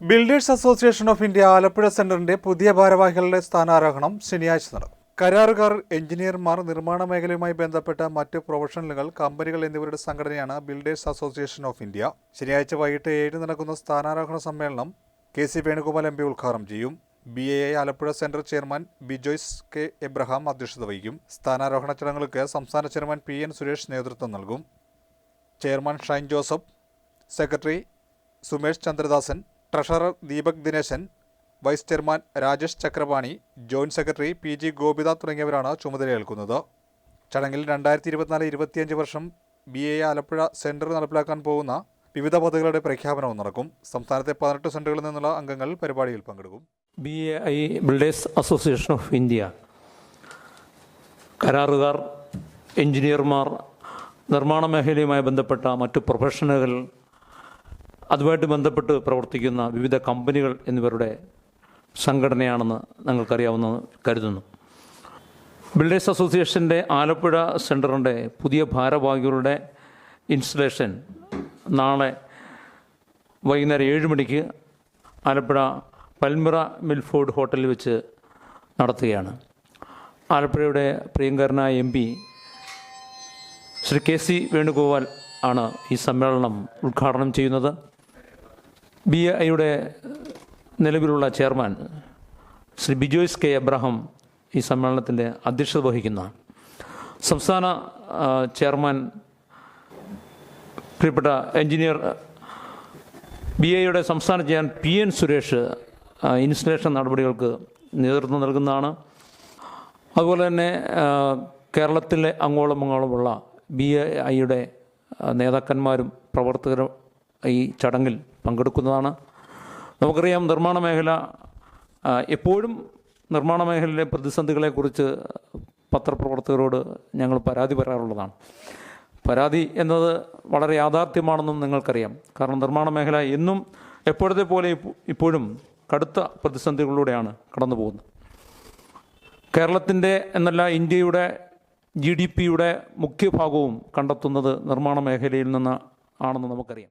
Builders association of India Alappuzha സെന്ററിന്റെ പുതിയ ഭാരവാഹികളുടെ സ്ഥാനാരോഹണം ശനിയാഴ്ച നടക്കും. കരാറുകാർ എഞ്ചിനീയർമാർ നിർമ്മാണ മേഖലയുമായി ബന്ധപ്പെട്ട മറ്റ് പ്രൊഫഷണലുകൾ കമ്പനികൾ എന്നിവരുടെ സംഘടനയാണ് ബിൽഡേഴ്സ് അസോസിയേഷൻ ഓഫ് ഇന്ത്യ. ശനിയാഴ്ച വൈകിട്ട് ഏഴിന് നടക്കുന്ന സ്ഥാനാരോഹണ സമ്മേളനം K C Venugopal M P ഉദ്ഘാടനം ചെയ്യും. B A I Alappuzha centre chairman Bijoys K Abraham അധ്യക്ഷത വഹിക്കും. സ്ഥാനാരോഹണ ചടങ്ങുകൾക്ക് സംസ്ഥാന ചെയർമാൻ പി എൻ സുരേഷ് നേതൃത്വം നൽകും. Chairman Shine Joseph secretary Sumesh Chandradasan treasurer Deepak Dineshan vice chairman Rajesh Chakrapani joint secretary P G Gopitha തുടങ്ങിയവരാണ് ചുമതലയേൽക്കുന്നത് ചടങ്ങിൽ രണ്ടായിരത്തി ഇരുപത്തിനാല് ഇരുപത്തിയഞ്ച് വർഷം ബി എ ആലപ്പുഴ സെന്റർ നടപ്പിലാക്കാൻ പോകുന്ന വിവിധ പദ്ധതികളുടെ പ്രഖ്യാപനവും നടക്കും. സംസ്ഥാനത്തെ പതിനെട്ട് സെന്ററുകളിൽ നിന്നുള്ള അംഗങ്ങൾ പരിപാടിയിൽ പങ്കെടുക്കും. B A I builders association of India കരാറുകാർ എഞ്ചിനീയർമാർ നിർമ്മാണ മേഖലയുമായി ബന്ധപ്പെട്ട മറ്റു പ്രൊഫഷണലുകൾ അതുമായിട്ട് ബന്ധപ്പെട്ട് പ്രവർത്തിക്കുന്ന വിവിധ കമ്പനികൾ എന്നിവരുടെ സംഘടനയാണെന്ന് ഞങ്ങൾക്കറിയാവുന്ന കരുതുന്നു. ബിൽഡേഴ്സ് അസോസിയേഷന്റെ ആലപ്പുഴ സെന്ററിന്റെ പുതിയ ഭാരവാഹികളുടെ ഇൻസ്റ്റലേഷൻ നാളെ വൈകുന്നേരം ഏഴ് മണിക്ക് ആലപ്പുഴ പൽമിറ മിൽഫോർഡ് ഹോട്ടലിൽ വെച്ച് നടത്തുകയാണ്. ആലപ്പുഴയുടെ പ്രിയങ്കരനായ M P Shri K C Venugopal ആണ് ഈ സമ്മേളനം ഉദ്ഘാടനം ചെയ്യുന്നത്. ബി ഐയുടെ നിലവിലുള്ള chairman Shri Bijoys K. Abraham ഈ സമ്മേളനത്തിന്റെ അധ്യക്ഷത വഹിക്കുന്ന സംസ്ഥാന ചെയർമാൻ പ്രിയപ്പെട്ട എഞ്ചിനീയർ ബി എയുടെ സംസ്ഥാന chairman P. N. Suresh installation നടപടികൾക്ക് നേതൃത്വം നൽകുന്നതാണ്. അതുപോലെ തന്നെ കേരളത്തിലെ അങ്ങോളം അങ്ങോളമുള്ള ബി ഐയുടെ നേതാക്കന്മാരും പ്രവർത്തകരും ഈ ചടങ്ങിൽ പങ്കെടുക്കുന്നതാണ്. നമുക്കറിയാം നിർമ്മാണ മേഖല എപ്പോഴും നിർമ്മാണ മേഖലയിലെ പ്രതിസന്ധികളെക്കുറിച്ച് പത്രപ്രവർത്തകരോട് ഞങ്ങൾ പരാതി പറയാറുള്ളതാണ്. പരാതി എന്നത് വളരെ യാഥാർത്ഥ്യമാണെന്നും നിങ്ങൾക്കറിയാം. കാരണം നിർമ്മാണ മേഖല എന്നും എപ്പോഴത്തെ പോലെ ഇപ്പോഴും കടുത്ത പ്രതിസന്ധികളിലൂടെയാണ് കടന്നു പോകുന്നത്. കേരളത്തിന്റെ എന്നല്ല ഇന്ത്യയുടെ ജി ഡി പിയുടെ മുഖ്യ ഭാഗവും കണ്ടെത്തുന്നത് നിർമ്മാണ മേഖലയിൽ നിന്ന് ആണെന്ന് നമുക്കറിയാം.